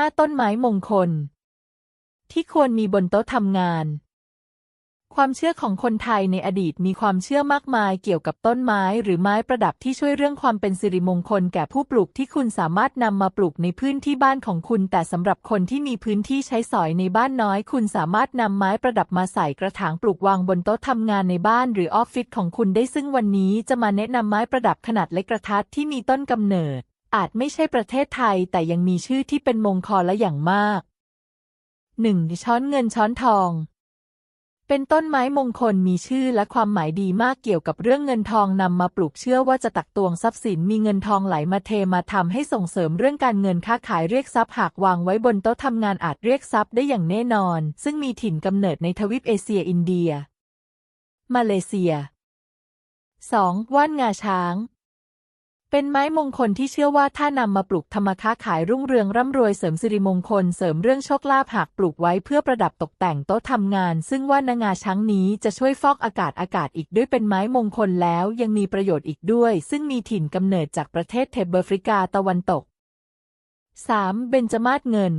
5 ต้นไม้มงคล ที่ควรมีบนโต๊ะทำงาน ความเชื่อของคนไทยในอดีตมีความเชื่อมากมายเกี่ยวกับต้นไม้หรือไม้ประดับที่ช่วยเรื่องความเป็นสิริมงคลแก่ผู้ปลูกที่คุณสามารถนำมาปลูกในพื้นที่บ้านของคุณ แต่สำหรับคนที่มีพื้นที่ใช้สอยในบ้านน้อย คุณสามารถนำไม้ประดับมาใส่กระถางปลูกวางบนโต๊ะทำงานในบ้านหรือออฟฟิศของคุณได้ซึ่งวันนี้จะมาแนะนำไม้ประดับขนาดเล็กกระทัดที่มีต้นกำเนิด อาจไม่ใช่ประเทศไทยแต่ยังมีชื่อที่เป็นมงคลและอย่างมาก 1. ช้อนเงินช้อนทอง เป็นต้นไม้มงคลมีชื่อและความหมายดีมากเกี่ยวกับเรื่องเงินทองนำมาปลูกเชื่อว่าจะตักตวงทรัพย์สินมีเงินทองไหลมาเทมาทำให้ส่งเสริมเรื่องการเงินค้าขายเรียกทรัพย์หากวางไว้บนโต๊ะทำงานอาจเรียกทรัพย์ได้อย่างแน่นอน ซึ่งมีถิ่นกำเนิดในทวีปเอเชียอินเดีย มาเลเซีย 2. ว่านงาช้าง เป็นไม้มงคลที่เชื่อว่าถ้านำมาปลูกธรรมาค้าขายรุ่งเรืองร่ำรวยเสริมสิริมงคลเสริมเรื่องโชคลาภหากปลูกไว้เพื่อประดับตกแต่งโต๊ะทำงาน ซึ่งว่านางาช้างนี้จะช่วยฟอกอากาศอากาศอีกด้วยเป็นไม้มงคลแล้วยังมีประโยชน์อีกด้วย ซึ่งมีถิ่นกำเนิดจากประเทศเทเบอร์ฟริกาตะวันตก 3. เบญจมาศเงิน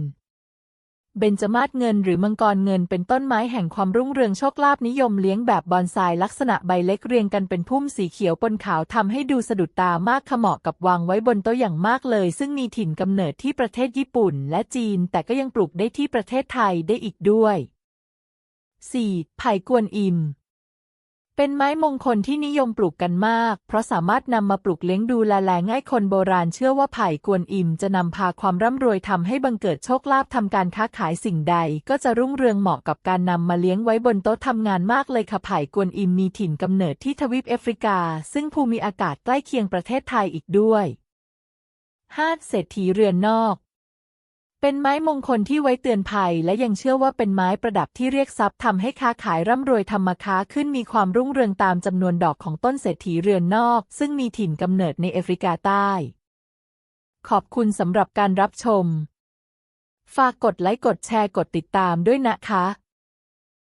เบญจมาศเงินหรือมังกรเงินเป็นต้นไม้แห่งความรุ่งเรืองโชคลาภนิยมเลี้ยงแบบบอนไซลักษณะใบเล็กเรียงกันเป็นพุ่มสีเขียวปนขาวทำให้ดูสะดุดตามากขเหมาะกับวางไว้บนโต๊ะอย่างมากเลย ซึ่งมีถิ่นกำเนิดที่ประเทศญี่ปุ่นและจีน แต่ก็ยังปลูกได้ที่ประเทศไทยได้อีกด้วย 4. ไผ่กวนอิม เป็นไม้มงคลที่นิยมปลูกกันมาก เพราะสามารถนำมาปลูกเลี้ยงดูแลแลง่ายคนโบราณเชื่อว่าไผ่กวนอิมจะนำพาความร่ำรวยทำให้บังเกิดโชคลาภทำการค้าขายสิ่งใด ก็จะรุ่งเรืองเหมาะกับการนำมาเลี้ยงไว้บนโต๊ะทำงานมากเลยค่ะไผ่กวนอิมมีถิ่นกำเนิดที่ทวีปแอฟริกา ซึ่งภูมิอากาศใกล้เคียงประเทศไทยอีกด้วย 5. เศรษฐีเรือนนอก เป็นไม้มงคลที่ไว้เตือนภัย และยังเชื่อว่าเป็นไม้ประดับที่เรียกทรัพย์ทำให้ค้าขายร่ำรวยทำมาค้าขึ้นมีความรุ่งเรืองตามจำนวนดอกของต้นเศรษฐีเรือนนอก ซึ่งมีถิ่นกำเนิดในแอฟริกาใต้ ขอบคุณสำหรับการรับชม ฝากกดไลค์กดแชร์กดติดตามด้วยนะคะ